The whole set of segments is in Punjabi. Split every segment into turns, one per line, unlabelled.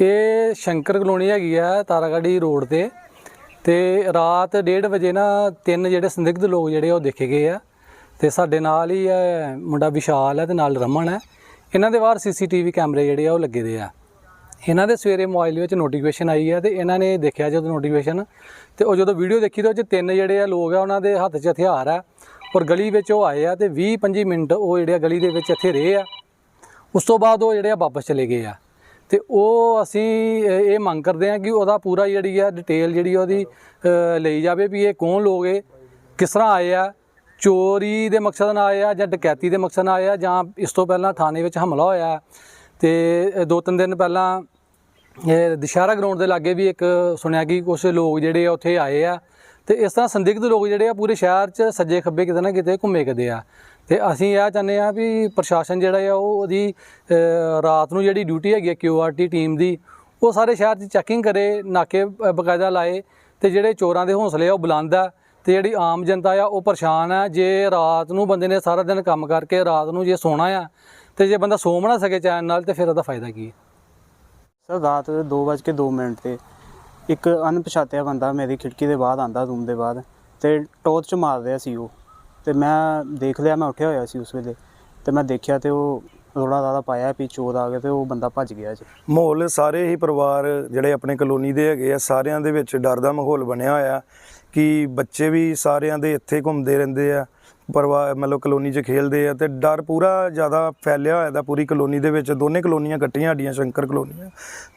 ਇਹ ਸ਼ੰਕਰ ਕਲੋਨੀ ਹੈਗੀ ਆ ਤਾਰਾਗੜੀ ਰੋਡ ਤੇ। ਤੇ ਰਾਤ 1:30 ਵਜੇ ਨਾ ਤਿੰਨ ਜਿਹੜੇ ਸੰਦਿਗਧ ਲੋਕ ਜਿਹੜੇ ਉਹ ਦੇਖੇ ਗਏ ਆ। ਤੇ ਸਾਡੇ ਨਾਲ ਹੀ ਹੈ ਮੁੰਡਾ ਵਿਸ਼ਾਲ ਹੈ ਤੇ ਨਾਲ ਰਮਨ ਹੈ ਇਹਨਾਂ ਦੇ ਬਾਹਰ ਸੀਸੀਟੀਵੀ ਕੈਮਰੇ ਜਿਹੜੇ ਆ ਉਹ ਲੱਗੇ ਦੇ ਆ। ਇਹਨਾਂ ਦੇ ਸਵੇਰੇ ਮੋਬਾਈਲ ਵਿੱਚ ਨੋਟੀਫਿਕੇਸ਼ਨ ਆਈ ਹੈ ਤੇ ਇਹਨਾਂ ਨੇ ਦੇਖਿਆ ਜਦੋਂ ਨੋਟੀਫਿਕੇਸ਼ਨ ਤੇ ਉਹ ਜਦੋਂ ਵੀਡੀਓ ਦੇਖੀ ਤਾਂ ਉਹ 'ਚ ਤਿੰਨ ਜਿਹੜੇ ਆ ਲੋਕ ਆ ਉਹਨਾਂ ਦੇ ਹੱਥ 'ਚ ਹਥਿਆਰ ਆ ਔਰ ਗਲੀ ਵਿੱਚ ਉਹ ਆਏ ਆ ਤੇ 20 25 ਮਿੰਟ ਉਹ ਜਿਹੜੇ ਆ ਗਲੀ ਦੇ ਵਿੱਚ ਇੱਥੇ ਰਹੇ ਆ। ਉਸ ਤੋਂ ਬਾਅਦ ਉਹ ਜਿਹੜੇ ਆ ਵਾਪਸ ਚਲੇ ਗਏ ਆ। ਤੇ ਉਹ ਅਸੀਂ ਇਹ ਮੰਗ ਕਰਦੇ ਹਾਂ ਕਿ ਉਹਦਾ ਪੂਰਾ ਜਿਹੜੀ ਆ ਡਿਟੇਲ ਜਿਹੜੀ ਉਹਦੀ ਲਈ ਜਾਵੇ ਵੀ ਇਹ ਕੌਣ ਲੋਕ ਹੈ ਕਿਸ ਤਰ੍ਹਾਂ ਆਏ ਆ, ਚੋਰੀ ਦੇ ਮਕਸਦ ਨਾਲ ਆਏ ਆ ਜਾਂ ਡਕੈਤੀ ਦੇ ਮਕਸਦ ਨਾਲ ਆਏ ਆ ਜਾਂ ਇਸ ਤੋਂ ਪਹਿਲਾਂ ਥਾਣੇ ਵਿੱਚ ਹਮਲਾ ਹੋਇਆ। ਤੇ ਦੋ ਤਿੰਨ ਦਿਨ ਪਹਿਲਾਂ, ਇਹ ਦੁਸ਼ਹਿਰਾ ਗਰਾਊਂਡ ਦੇ ਲਾਗੇ ਵੀ ਇੱਕ ਸੁਣਿਆ ਕਿ ਕੁਝ ਲੋਕ ਜਿਹੜੇ ਆ ਉੱਥੇ ਆਏ ਆ। ਤੇ ਇਸ ਤਰ੍ਹਾਂ ਸੰਦਿਗਧ ਲੋਕ ਜਿਹੜੇ ਆ ਪੂਰੇ ਸ਼ਹਿਰ 'ਚ ਸੱਜੇ ਖੱਬੇ ਕਿਤੇ ਨਾ ਕਿਤੇ ਘੁੰਮੇ ਕਦੇ ਆ। ਤੇ ਅਸੀਂ ਇਹ ਚਾਹੁੰਦੇ ਆ ਵੀ ਪ੍ਰਸ਼ਾਸਨ ਜਿਹੜਾ ਆ ਉਹ ਉਹਦੀ ਰਾਤ ਨੂੰ ਜਿਹੜੀ ਡਿਊਟੀ ਹੈਗੀ ਆ ਕਿਊਆਰਟੀ ਟੀਮ ਦੀ ਉਹ ਸਾਰੇ ਸ਼ਹਿਰ 'ਚ ਚੈਕਿੰਗ ਕਰੇ ਨਾਕੇ ਅ, ਬਕਾਇਦਾ ਲਾਏ ਤੇ ਜਿਹੜੇ ਚੋਰਾਂ ਦੇ ਹੌਸਲੇ ਆ ਉਹ ਬੁਲੰਦ ਆ ਤੇ ਜਿਹੜੀ ਆਮ ਜਨਤਾ ਆ ਉਹ ਪਰੇਸ਼ਾਨ ਆ। ਜੇ ਰਾਤ ਨੂੰ ਬੰਦੇ ਨੇ ਸਾਰਾ ਦਿਨ ਕੰਮ ਕਰਕੇ ਰਾਤ ਨੂੰ ਜੇ ਸੋਣਾ ਆ ਤੇ ਜੇ ਬੰਦਾ ਸੋ ਨਾ ਸਕੇ ਚੈਨ ਨਾਲ ਤੇ ਫਿਰ ਉਹਦਾ ਫਾਇਦਾ ਕੀ ਹੈ
ਸਰ ਰਾਤ 2:02 ਮਿੰਟ ਤੇ ਇੱਕ ਅਣਪਛਾਤਿਆ ਬੰਦਾ ਮੇਰੀ ਖਿੜਕੀ ਦੇ ਬਾਹਰ ਆਂਦਾ ਰੂਮ ਦੇ ਬਾਹਰ ਤੇ ਟੋਰਚ ਮਾਰ ਰਿਹਾ ਸੀ ਉਹ। ਤੇ ਮੈਂ ਦੇਖ ਲਿਆ, ਮੈਂ ਉੱਠਿਆ ਹੋਇਆ ਸੀ ਉਸ ਵੇਲੇ ਤੇ ਮੈਂ ਦੇਖਿਆ ਤੇ ਉਹ ਰੋੜਾ ਰਾਦਾ ਪਾਇਆ ਵੀ ਚੋਰ ਆ ਗਿਆ ਤੇ ਉਹ ਬੰਦਾ ਭੱਜ ਗਿਆ ਜੀ।
ਮਾਹੌਲ ਸਾਰੇ ਹੀ ਪਰਿਵਾਰ ਜਿਹੜੇ ਆਪਣੇ ਕਲੋਨੀ ਦੇ ਹੈਗੇ ਆ, ਸਾਰਿਆਂ ਦੇ ਵਿੱਚ ਡਰ ਦਾ ਮਾਹੌਲ ਬਣਿਆ ਹੋਇਆ ਕਿ ਬੱਚੇ ਵੀ ਸਾਰਿਆਂ ਦੇ ਇੱਥੇ ਘੁੰਮਦੇ ਰਹਿੰਦੇ ਆ। ਪਰਿਵਾਰ ਮਤਲਬ ਕਲੋਨੀ 'ਚ ਖੇਲਦੇ ਆ ਤੇ ਡਰ ਪੂਰਾ ਜ਼ਿਆਦਾ ਫੈਲਿਆ ਹੋਇਆ ਦਾ ਪੂਰੀ ਕਲੋਨੀ ਦੇ ਵਿੱਚ ਦੋਨੇ ਕਲੋਨੀਆਂ ਇਕੱਠੀਆਂ ਸਾਡੀਆਂ ਸ਼ੰਕਰ ਕਲੋਨੀਆਂ।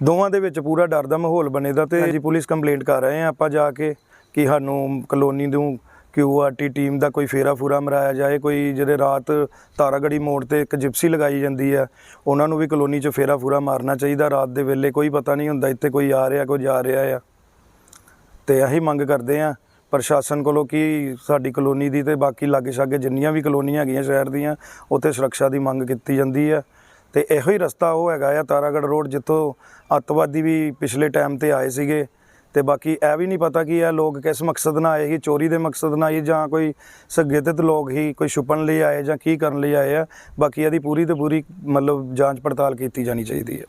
ਦੋਵਾਂ ਦੇ ਵਿੱਚ ਪੂਰਾ ਡਰ ਦਾ ਮਾਹੌਲ ਬਣੇ ਦਾ ਤੇ ਜੀ ਪੁਲਿਸ ਕੰਪਲੇਂਟ ਕਰ ਰਹੇ ਆ ਆਪਾਂ ਜਾ ਕੇ ਕਿ ਸਾਨੂੰ ਕਲੋਨੀ ਨੂੰ ਕਿਊਆਰਟੀ ਟੀਮ ਦਾ ਕੋਈ ਫੇਰਾ ਫੂਰਾ ਮਰਾਇਆ ਜਾਏ ਕੋਈ ਜਿਹੜੇ ਰਾਤ ਤਾਰਾਗੜੀ ਮੋੜ ਤੇ ਇੱਕ ਜਿਪਸੀ ਲਗਾਈ ਜਾਂਦੀ ਹੈ ਉਹਨਾਂ ਨੂੰ ਵੀ ਕਲੋਨੀ 'ਚ ਫੇਰਾ ਫੂਰਾ ਮਾਰਨਾ ਚਾਹੀਦਾ ਰਾਤ ਦੇ ਵੇਲੇ ਕੋਈ ਪਤਾ ਨਹੀਂ ਹੁੰਦਾ ਇੱਥੇ ਕੋਈ ਆ ਰਿਹਾ ਕੋਈ ਜਾ ਰਿਹਾ ਆ। ਤੇ ਅਸੀਂ ਮੰਗ ਕਰਦੇ ਆ ਪ੍ਰਸ਼ਾਸਨ ਕੋਲੋਂ ਕਿ ਸਾਡੀ ਕਲੋਨੀ ਦੀ ਤੇ ਬਾਕੀ ਲਾਗੇ ਛਾਗੇ ਜਿੰਨੀਆਂ ਵੀ ਕਲੋਨੀਆਂ ਹੈਗੀਆਂ ਸ਼ਹਿਰ ਦੀਆਂ, ਉੱਥੇ ਸੁਰੱਖਿਆ ਦੀ ਮੰਗ ਕੀਤੀ ਜਾਂਦੀ ਹੈ ਤੇ ਇਹੋ ਹੀ ਰਸਤਾ ਉਹ ਹੈਗਾ ਆ ਤਾਰਾਗੜ ਰੋਡ, ਜਿੱਥੋਂ ਅੱਤਵਾਦੀ ਵੀ ਪਿਛਲੇ ਟਾਈਮ ਤੇ ਆਏ ਸੀਗੇ। ਤੇ ਬਾਕੀ ਇਹ ਵੀ ਨਹੀਂ ਪਤਾ ਕਿ ਇਹ ਲੋਕ ਕਿਸ ਮਕਸਦ ਨਾਲ ਆਏ ਸੀ, ਚੋਰੀ ਦੇ ਮਕਸਦ ਨਾਲ ਆਏ ਜਾਂ ਕੋਈ ਸਗੇਤਿਤ ਲੋਕ ਹੀ ਕੋਈ ਛੁਪਣ ਲਈ ਆਏ ਜਾਂ ਕੀ ਕਰਨ ਲਈ ਆਏ ਆ। ਬਾਕੀ ਇਹਦੀ ਪੂਰੀ ਤੇ ਪੂਰੀ ਮਤਲਬ ਜਾਂਚ ਪੜਤਾਲ ਕੀਤੀ ਜਾਣੀ ਚਾਹੀਦੀ ਹੈ